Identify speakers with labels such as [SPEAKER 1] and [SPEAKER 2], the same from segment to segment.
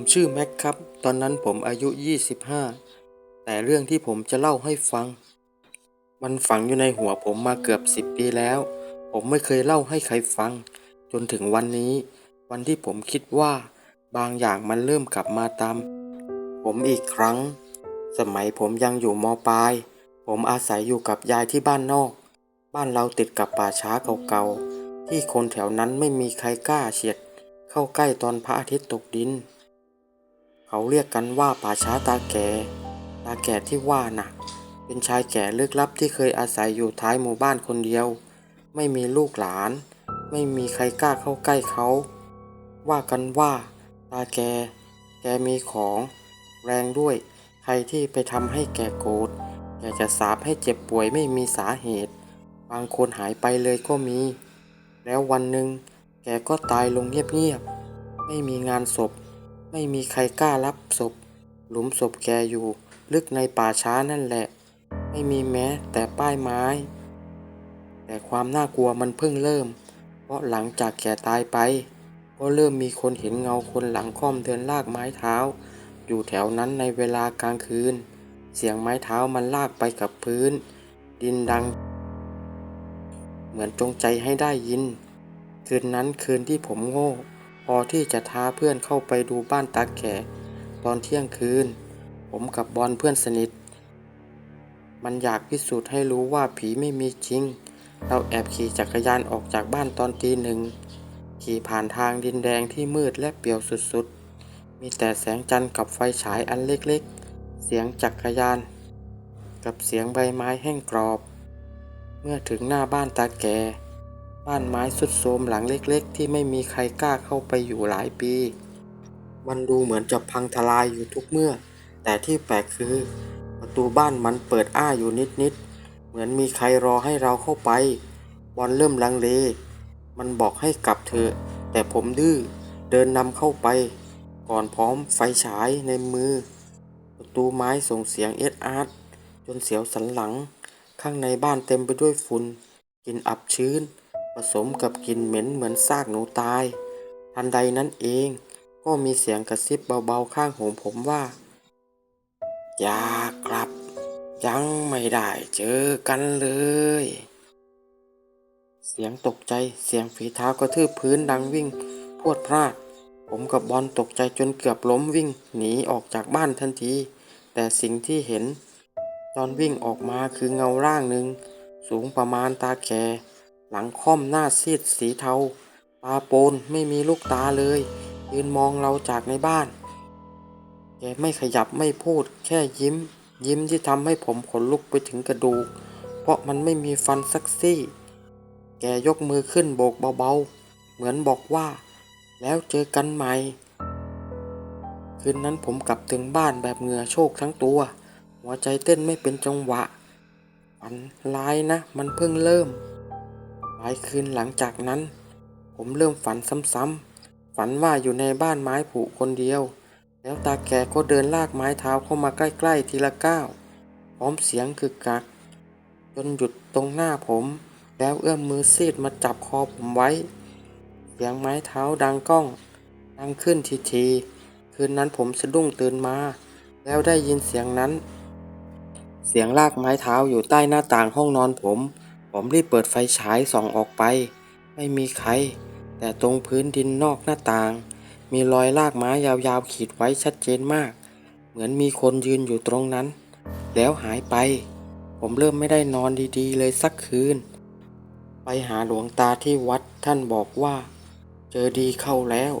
[SPEAKER 1] มชื่อแม็กครับ ตอนนั้นผมอายุ 25 แต่เรื่องที่ผมจะเล่าให้ฟัง มันฝังอยู่ในหัวผมมาเกือบ10ปีแล้ว ผมไม่เคยเล่าให้ใครฟัง จนถึงวันนี้ วันที่ผมคิดว่าบางอย่างมันเริ่มกลับมาตาม ผมอีกครั้ง สมัยผมยังอยู่มปลาย ผมอาศัยอยู่กับยายที่บ้านนอก บ้านเราติดกับป่าช้าเก่าๆ ที่คนแถวนั้นไม่มีใครกล้าเฉียด เข้าใกล้ตอนพระอาทิตย์ตกดิน เขาเรียกกันว่าป่าช้าตาแก่ ตาแก่ที่ว่าน่ะ เป็นชายแก่ลึกลับที่เคยอาศัยอยู่ท้ายหมู่บ้านคนเดียว ไม่มีลูกหลาน ไม่มีใครกล้าเข้าใกล้เขา ว่ากันว่าตาแก แกมีของ แรงด้วย ใครที่ไปทำให้แกโกรธ แกจะสาปให้เจ็บป่วยไม่มีสาเหตุ บางคนหายไปเลยก็มี แล้ววันหนึ่งแกก็ตายลงเงียบๆ ไม่มีงานศพ ไม่มีใครกล้ารับศพ หลุมศพแกอยู่ ลึกในป่าช้านั่นแหละ ไม่มีแม้แต่ป้ายไม้ แต่ความน่ากลัวมันเพิ่งเริ่ม เพราะหลังจากแกตายไป ก็เริ่มมีคนเห็นเงาคนหลังค่อมเดินลากไม้เท้า อยู่แถวนั้นในเวลากลางคืน เสียงไม้เท้ามันลากไปกับพื้น ดินดัง เหมือนจงใจให้ได้ยิน คืนนั้นคืนที่ผมโง่ อที่จะท้าเพื่อนเข้าไปดูบ้านตาแก่ตอนเที่ยงคืน ผมกับบอลเพื่อนสนิท มันอยากพิสูจน์ให้รู้ว่าผีไม่มีจริง เราแอบขี่จักรยานออกจากบ้านตอนตีหนึ่ง ขี่ผ่านทางดินแดงที่มืดและเปี่ยวสุดๆ มีแต่แสงจันทร์กับไฟฉายอันเล็กๆ เสียงจักรยาน กับเสียงใบไม้แห้งกรอบ เมื่อถึงหน้าบ้านตาแก่ บ้านไม้สุดโทรมหลังเล็กๆ ที่ไม่มีใครกล้าเข้าไปอยู่หลายปี มันดูเหมือนจะพังทลายอยู่ทุกเมื่อ แต่ที่แปลกคือ ประตูบ้านมันเปิดอ้าอยู่นิดๆ เหมือนมีใครรอให้เราเข้าไป บอลเริ่มลังเล มันบอกให้กลับเถอะ แต่ผมดื้อ เดินนำเข้าไป ก่อนพร้อมไฟฉายในมือ ประตูไม้ส่งเสียงเอ็ดอาร์ตจนเสียวสันหลัง ข้างในบ้านเต็มไปด้วยฝุ่นกลิ่นอับชื้น ผสมกับกลิ่นเหม็นเหมือนซากหนูตาย ทันใดนั้นเอง ก็มีเสียงกระซิบเบาๆข้างหูผมว่า อย่ากลับ ยังไม่ได้เจอกันเลย เสียงตกใจเสียงฝีเท้ากระทืบพื้นดังวิ่งพวดพลาด ผมกับบอลตกใจจนเกือบล้มวิ่งหนีออกจากบ้านทันที แต่สิ่งที่เห็น ตอนวิ่งออกมาคือเงาร่างหนึ่งสูงประมาณตาแข หลังค่อมหน้าซีดสีเทา ตาโปนไม่มีลูกตาเลย ยืนมองเราจากในบ้าน แกไม่ขยับไม่พูด แค่ยิ้ม ยิ้มที่ทำให้ผมขนลุกไปถึงกระดูก เพราะมันไม่มีฟันสักซี่ แกยกมือขึ้นโบกเบาๆ เหมือนบอกว่า แล้วเจอกันใหม่ คืนนั้นผมกลับถึงบ้านแบบเหงื่อโชกทั้งตัว หัวใจเต้นไม่เป็นจังหวะฝันร้ายนะ มันเพิ่งเริ่ม หลายคืนหลังจากนั้น ผมเริ่มฝันซ้ำๆ ฝันว่าอยู่ในบ้านไม้ผุคนเดียว แล้วตาแกก็เดินลากไม้เท้าเข้ามาใกล้ๆทีละก้าว พร้อมเสียงกึกกัก จนหยุดตรงหน้าผม แล้วเอื้อมมือซีดมาจับคอผมไว้ เสียงไม้เท้าดังก้อง ดังขึ้นทีๆ คืนนั้นผมสะดุ้งตื่นมา แล้วได้ยินเสียงนั้น เสียงลากไม้เท้าอยู่ใต้หน้าต่างห้องนอนผม ผมรีบเปิดไฟฉายส่องออกไป ไม่มีใคร แต่ตรงพื้นดินนอกหน้าต่าง มีรอยลากไม้ยาวๆขีดไว้ชัดเจนมาก เหมือนมีคนยืนอยู่ตรงนั้น แล้วหายไป ผมเริ่มไม่ได้นอนดีๆ เลยสักคืน ไปหาหลวงตาที่วัดท่านบอกว่า เจอดีเข้าแล้ว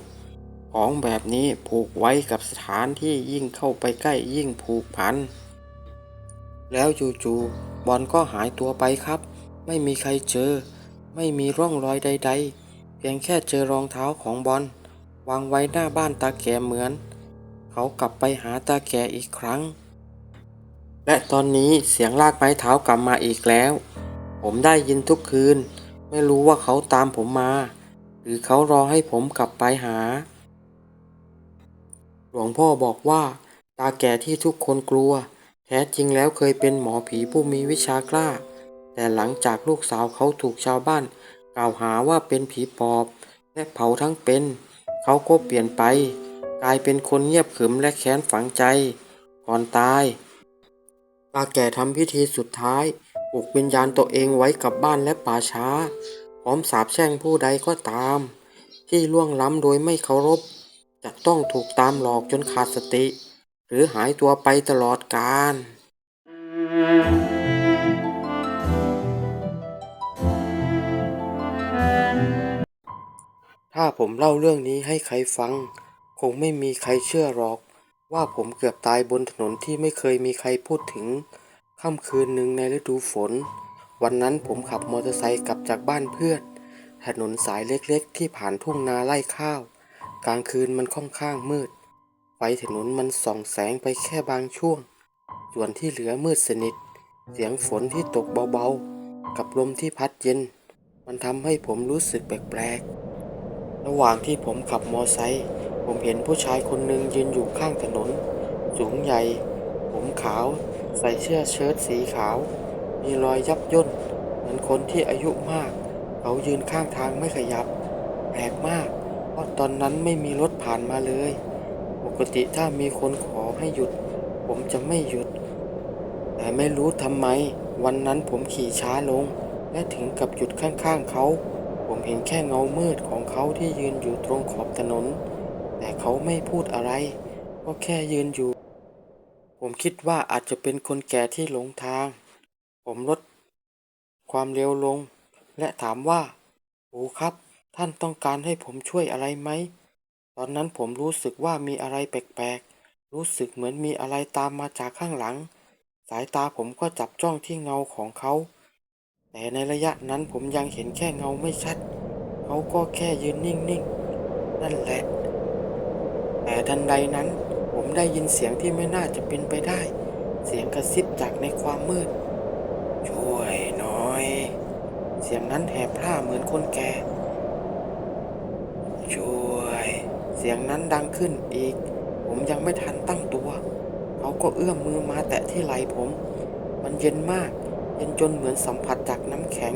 [SPEAKER 1] ของแบบนี้ผูกไว้กับสถานที่ยิ่งเข้าไปใกล้ยิ่งผูกพัน แล้วจู่ๆบอลก็หายตัวไปครับ ไม่มีใครเจอ ไม่มีร่องรอยใด ๆ เพียงแค่เจอรองเท้าของบอลวางไว้หน้าบ้านตาแก่เหมือน เขากลับไปหาตาแก่อีกครั้ง และตอนนี้เสียงลากไม้เท้ากลับมาอีกแล้ว ผมได้ยินทุกคืน ไม่รู้ว่าเขาตามผมมา หรือเขารอให้ผมกลับไปหา หลวงพ่อบอกว่า ตาแก่ที่ทุกคนกลัว แท้จริงแล้วเคยเป็นหมอผีผู้มีวิชากล้า แต่หลังจากลูกสาวเขาถูกชาวบ้าน กล่าวหาว่าเป็นผีปอบ และเผาทั้งเป็น เขาก็เปลี่ยนไป กลายเป็นคนเงียบขรึมและแค้นฝังใจ ก่อนตายตาแก่ทำพิธีสุดท้ายปลุกวิญญาณตัวเองไว้กับบ้านและป่าช้า พร้อมสาปแช่งผู้ใดก็ตาม ที่ล่วงล้ำโดยไม่เคารพ จะต้องถูกตามหลอกจนขาดสติ หรือหายตัวไปตลอดกาล ถ้าผมเล่าเรื่องนี้ให้ใครฟัง คงไม่มีใครเชื่อหรอก ว่าผมเกือบตายบนถนนที่ไม่เคยมีใครพูดถึง ค่ำคืนหนึ่งในฤดูฝน วันนั้นผมขับมอเตอร์ไซค์กลับจากบ้านเพื่อน ถนนสายเล็กๆ ที่ผ่านทุ่งนาไร่ข้าว กลางคืนมันค่อนข้างมืด ไฟถนนมันส่องแสงไปแค่บางช่วง ส่วนที่เหลือมืดสนิท เสียงฝนที่ตกเบาๆ กับลมที่พัดเย็น มันทำให้ผมรู้สึกแปลกๆ ระหว่างที่ผมขับมอไซค์ผมเห็นผู้ชายคนหนึ่งยืนอยู่ข้างถนน สูงใหญ่ ผมขาว ใส่เสื้อเชิ้ตสีขาว มีรอยยับย่น เหมือนคนที่อายุมาก เขายืนข้างทางไม่ขยับ แปลกมาก เพราะตอนนั้นไม่มีรถผ่านมาเลย ปกติถ้ามีคนขอให้หยุด ผมจะไม่หยุด แต่ไม่รู้ทำไม วันนั้นผมขี่ช้าลง และถึงกับหยุดข้างๆเขา ผมเห็นแค่เงามืดของเขาที่ยืนอยู่ตรงขอบถนน แต่เขาไม่พูดอะไร ก็แค่ยืนอยู่ ผมคิดว่าอาจจะเป็นคนแก่ที่หลงทาง ผมลดความเร็วลง และถามว่าโอ้ครับ ท่านต้องการให้ผมช่วยอะไรไหม ตอนนั้นผมรู้สึกว่ามีอะไรแปลกๆ รู้สึกเหมือนมีอะไรตามมาจากข้างหลัง สายตาผมก็จับจ้องที่เงาของเขา แต่ในระยะนั้นผมยังเห็นแค่เงาไม่ชัด เขาก็แค่ยืนนิ่งๆ นั่นแหละ แต่ทันใดนั้นผมได้ยินเสียงที่ไม่น่าจะเป็นไปได้ เสียงกระซิบจากในความมืด ช่วยหน่อย เสียงนั้นแหบพร่าเหมือนคนแก่ ช่วย เสียงนั้นดังขึ้นอีก ผมยังไม่ทันตั้งตัว เขาก็เอื้อมมือมาแตะที่ไหล่ผม มันเย็นมาก เย็นจนเหมือนสัมผัสจากน้ำแข็ง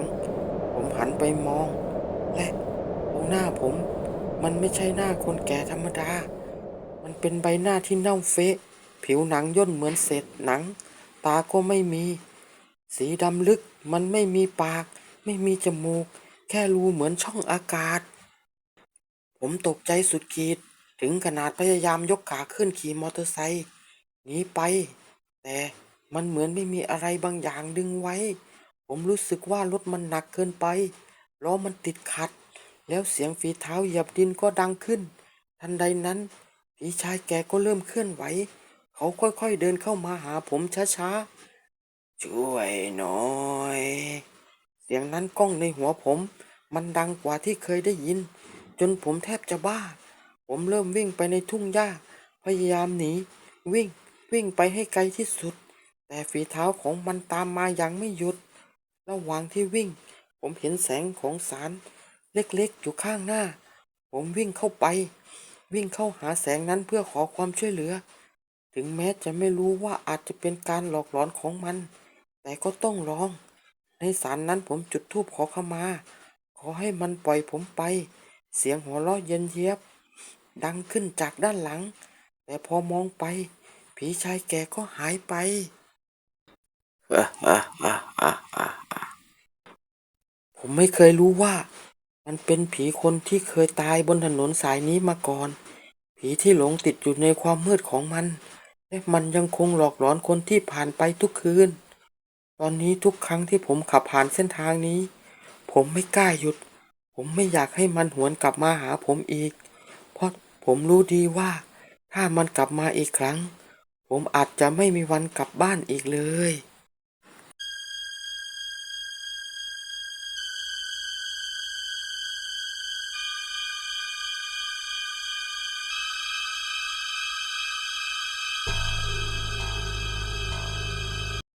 [SPEAKER 1] ผมหันไปมอง และตรงหน้าผม มันไม่ใช่หน้าคนแก่ธรรมดา มันเป็นใบหน้าที่เน่าเฟะ ผิวหนังย่นเหมือนเศษหนัง ตาก็ไม่มี สีดำลึก มันไม่มีปาก ไม่มีจมูก แค่รูเหมือนช่องอากาศ ผมตกใจสุดขีด ถึงขนาดพยายามยกขาขึ้นขี่มอเตอร์ไซค์หนีไป แต่ มันเหมือนไม่มีอะไรบางอย่างดึงไว้ ผมรู้สึกว่ารถมันหนักเกินไปล้อมันติดขัด แล้วเสียงฝีเท้าเหยียบดินก็ดังขึ้น ทันใดนั้นพี่ชายแกก็เริ่มเคลื่อนไหว เขาค่อยๆเดินเข้ามาหาผมช้าๆ ช่วยหน่อย เสียงนั้นก้องในหัวผม มันดังกว่าที่เคยได้ยิน จนผมแทบจะบ้า ผมเริ่มวิ่งไปในทุ่งหญ้า พยายามหนี วิ่ง วิ่งไปให้ไกลที่สุด แต่ฝีเท้าของมันตามมาอย่างไม่หยุด ระหว่างที่วิ่ง ผมเห็นแสงของสารเล็กๆอยู่ข้างหน้า ผมวิ่งเข้าไป วิ่งเข้าหาแสงนั้นเพื่อขอความช่วยเหลือ ถึงแม้จะไม่รู้ว่าอาจจะเป็นการหลอกหลอนของมัน แต่ก็ต้องลอง ในสารนั้นผมจุดธูปขอขมา ขอให้มันปล่อยผมไป เสียงหัวเราะเย็นเยียบ ดังขึ้นจากด้านหลัง แต่พอมองไป ผีชายแก่ก็หายไป ผมไม่เคยรู้ว่า มันเป็นผีคนที่เคยตายบนถนนสายนี้มาก่อน ผีที่หลงติดอยู่ในความมืดของมัน และมันยังคงหลอกหลอนคนที่ผ่านไปทุกคืน ตอนนี้ทุกครั้งที่ผมขับผ่านเส้นทางนี้ ผมไม่กล้าหยุด ผมไม่อยากให้มันหวนกลับมาหาผมอีก เพราะผมรู้ดีว่า ถ้ามันกลับมาอีกครั้ง ผมอาจจะไม่มีวันกลับบ้านอีกเลย